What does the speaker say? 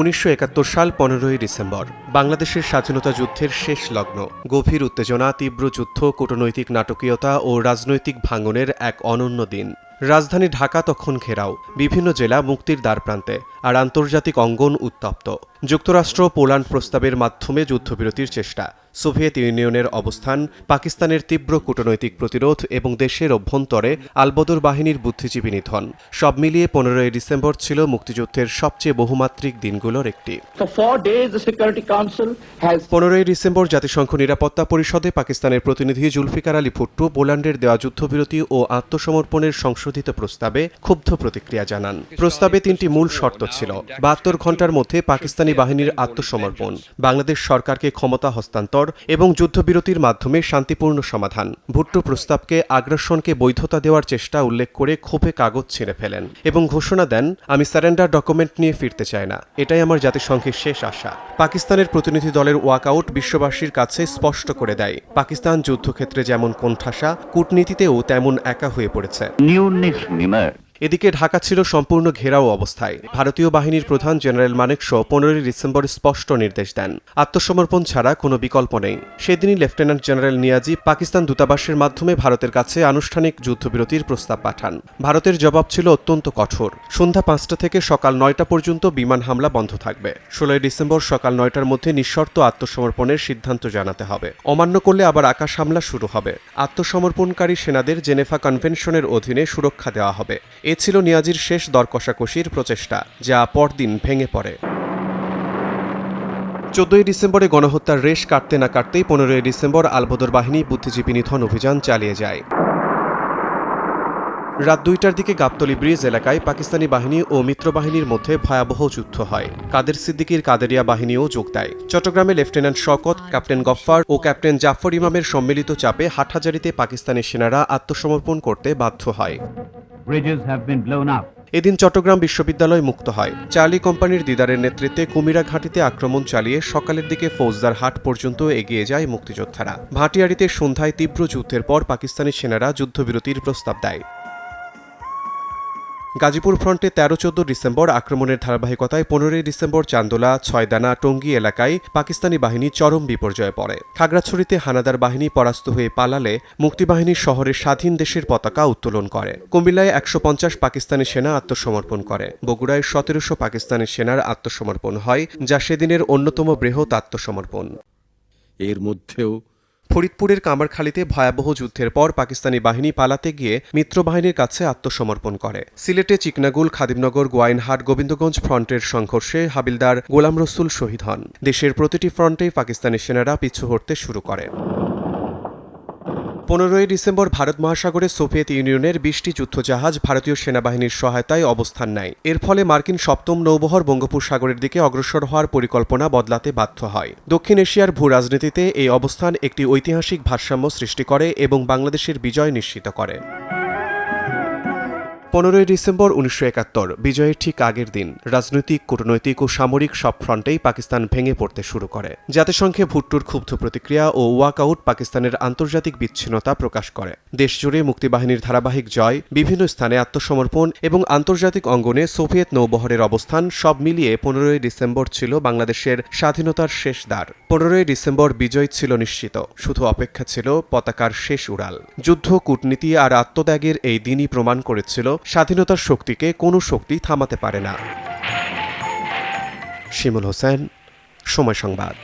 উনিশশো একাত্তর সাল পনেরোই ডিসেম্বর, বাংলাদেশের স্বাধীনতা যুদ্ধের শেষ লগ্ন। গভীর উত্তেজনা, তীব্র যুদ্ধ, কূটনৈতিক নাটকীয়তা ও রাজনৈতিক ভাঙনের এক অনন্য দিন। রাজধানী ঢাকা তখন ঘেরাও, বিভিন্ন জেলা মুক্তির দ্বারপ্রান্তে, আর আন্তর্জাতিক অঙ্গন উত্তপ্ত। যুক্তরাষ্ট্র পোল্যান্ড প্রস্তাবের মাধ্যমে যুদ্ধবিরতির চেষ্টা। সোভিয়েত ইউনিয়নের অবস্থান পাকিস্তানের তীব্র কূটনৈতিক প্রতিরোধ এবং দেশের অভ্যন্তরে আলবদর বাহিনীর বুদ্ধিজীবী নিধন। সব মিলিয়ে পনেরোই ডিসেম্বর ছিল মুক্তিযুদ্ধের সবচেয়ে বহুমাত্রিক দিনগুলোর একটি। পনেরোই ডিসেম্বর জাতিসংঘ নিরাপত্তা পরিষদে পাকিস্তানের প্রতিনিধি জুলফিকার আলী ভুট্টো পোল্যান্ডের দেওয়া যুদ্ধবিরতি ও আত্মসমর্পণের সংশোধিত প্রস্তাবে ক্ষুব্ধ প্রতিক্রিয়া জানান। প্রস্তাবে তিনটি মূল শর্ত ছিল। বাহাত্তর ঘণ্টার মধ্যে পাকিস্তানি বাহিনীর আত্মসমর্পণ। বাংলাদেশ সরকারকে ক্ষমতা হস্তান্তর এবং যুদ্ধবিরতির মাধ্যমে শান্তিপূর্ণ সমাধান। ভুট্টো প্রস্তাবকে আগ্রাসনকে বৈধতা দেওয়ার চেষ্টা উল্লেখ করে ক্ষোভে কাগজ ছিঁড়ে ফেলেন এবং ঘোষণা দেন, আমি স্যারেন্ডার ডকুমেন্ট নিয়ে ফিরতে চাই না। এটাই আমার জাতিসংঘের শেষ আশা। পাকিস্তানের প্রতিনিধি দলের ওয়াকআউট বিশ্ববাসীর কাছে স্পষ্ট করে দেয়, পাকিস্তান যুদ্ধক্ষেত্রে যেমন কোণঠাসা, কূটনীতিতেও তেমন একা হয়ে পড়েছে. এদিকে ঢাকা ছিল সম্পূর্ণ ঘেরাও অবস্থায়। ভারতীয় বাহিনীর প্রধান জেনারেল মানেকশ পনেরোই ডিসেম্বর স্পষ্ট নির্দেশ দেন। আত্মসমর্পণ ছাড়া কোনো বিকল্প নেই। সেদিনই লেফটেন্যান্ট জেনারেল নিয়াজি পাকিস্তান দূতাবাসের মাধ্যমে ভারতের কাছে আনুষ্ঠানিক যুদ্ধবিরতির প্রস্তাব পাঠান। ভারতের জবাব ছিল অত্যন্ত কঠোর। সন্ধ্যা পাঁচটা থেকে সকাল নয়টা পর্যন্ত বিমান হামলা বন্ধ থাকবে। ষোলোই ডিসেম্বর সকাল নয়টার মধ্যে নিঃশর্ত আত্মসমর্পণের সিদ্ধান্ত জানাতে হবে। অমান্য করলে আবার আকাশ হামলা শুরু হবে। আত্মসমর্পণকারী সেনাদের জেনেফা কনভেনশনের অধীনে সুরক্ষা দেওয়া হবে। এ ছিল নিয়াজির শেষ দরকষাকষির প্রচেষ্টা, যা পরদিন ভেঙে পড়ে। চোদ্দই ডিসেম্বরে গণহত্যার রেশ কাটতে না কাটতেই পনেরোই ডিসেম্বর আলবদর বাহিনী বুদ্ধিজীবী নিধন অভিযান চালিয়ে যায়। রাত দুইটার দিকে গাবতলি ব্রিজ এলাকায় পাকিস্তানি বাহিনী ও মিত্রবাহিনীর মধ্যে ভয়াবহ যুদ্ধ হয়। কাদের সিদ্দিকির কাদেরিয়া বাহিনীও যোগ দেয়। চট্টগ্রামে লেফটেন্যান্ট শকত ক্যাপ্টেন গফফার ও ক্যাপ্টেন জাফর ইমামের সম্মিলিত চাপে হাটহাজারিতে পাকিস্তানি সেনারা আত্মসমর্পণ করতে বাধ্য হয়. এদিন চট্টগ্রাম বিশ্ববিদ্যালয় মুক্ত হয়। চার্লি কোম্পানির দিদারের নেতৃত্বে কুমিরা ঘাঁটিতে আক্রমণ চালিয়ে সকালের দিকে ফৌজদার হাট পর্যন্ত এগিয়ে যায় মুক্তিযোদ্ধারা। ভাটিয়ারিতে সন্ধ্যায় তীব্র যুদ্ধের পর পাকিস্তানি সেনারা যুদ্ধবিরতির প্রস্তাব দেয়। গাজীপুর ফ্রন্টে তেরো চোদ্দ ডিসেম্বর আক্রমণের ধারাবাহিকতায় পনেরোই ডিসেম্বর চান্দোলা, ছয়দানা, টঙ্গী এলাকায় পাকিস্তানি বাহিনী চরম বিপর্যয়ে পড়ে। খাগড়াছড়িতে হানাদার বাহিনী পরাস্ত হয়ে পালালে মুক্তিবাহিনী শহরের স্বাধীন দেশের পতাকা উত্তোলন করে। কুমিল্লায় একশো পঞ্চাশ পাকিস্তানি সেনা আত্মসমর্পণ করে। বগুড়ায় সতেরোশো পাকিস্তানি সেনার আত্মসমর্পণ হয়, যা সেদিনের অন্যতম বৃহৎ আত্মসমর্পণ। এর মধ্যেও ফরিদপুরের কামারখালীতে ভয়াবহ যুদ্ধের পর পাকিস্তানি বাহিনী পালাতে গিয়ে মিত্রবাহিনীর কাছে আত্মসমর্পণ করে। সিলেটে চিকনাগুল, খাদিমনগর, গোয়াইনহাট, গোবিন্দগঞ্জ ফ্রন্টের সংঘর্ষে হাবিলদার গোলাম রসুল শহীদ হন। দেশের প্রতিটি ফ্রন্টেই পাকিস্তানি সেনারা পিছু হটতে শুরু করে। পনেরোই ডিসেম্বর ভারত মহাসাগরে সোভিয়েত ইউনিয়নের বিশটি যুদ্ধজাহাজ ভারতীয় সেনাবাহিনীর সহায়তায় অবস্থান নেয়। এর ফলে মার্কিন সপ্তম নৌবহর বঙ্গোপসাগরের দিকে অগ্রসর হওয়ার পরিকল্পনা বদলাতে বাধ্য হয়। দক্ষিণ এশিয়ার ভূ রাজনীতিতে এই অবস্থান একটি ঐতিহাসিক ভারসাম্য সৃষ্টি করে এবং বাংলাদেশের বিজয় নিশ্চিত করে। পনেরোই ডিসেম্বর উনিশশো একাত্তর, বিজয়ের ঠিক আগের দিন রাজনৈতিক, কূটনৈতিক ও সামরিক সব ফ্রন্টেই পাকিস্তান ভেঙে পড়তে শুরু করে। জাতিসংঘে ভুট্টোর ক্ষুব্ধ প্রতিক্রিয়া ও ওয়াকআউট পাকিস্তানের আন্তর্জাতিক বিচ্ছিন্নতা প্রকাশ করে। দেশজুড়ে মুক্তিবাহিনীর ধারাবাহিক জয়, বিভিন্ন স্থানে আত্মসমর্পণ এবং আন্তর্জাতিক অঙ্গনে সোভিয়েত নৌবহরের অবস্থান সব মিলিয়ে পনেরোই ডিসেম্বর ছিল বাংলাদেশের স্বাধীনতার শেষ দ্বার। পনেরোই ডিসেম্বর বিজয় ছিল নিশ্চিত, শুধু অপেক্ষা ছিল পতাকার শেষ উড়াল। যুদ্ধ, কূটনীতি আর আত্মত্যাগের এই দিনই প্রমাণ করেছিল স্বাধীনতার শক্তিকে কোনো শক্তি থামাতে পারে না। শিমুল হোসেন সময় সংবাদ।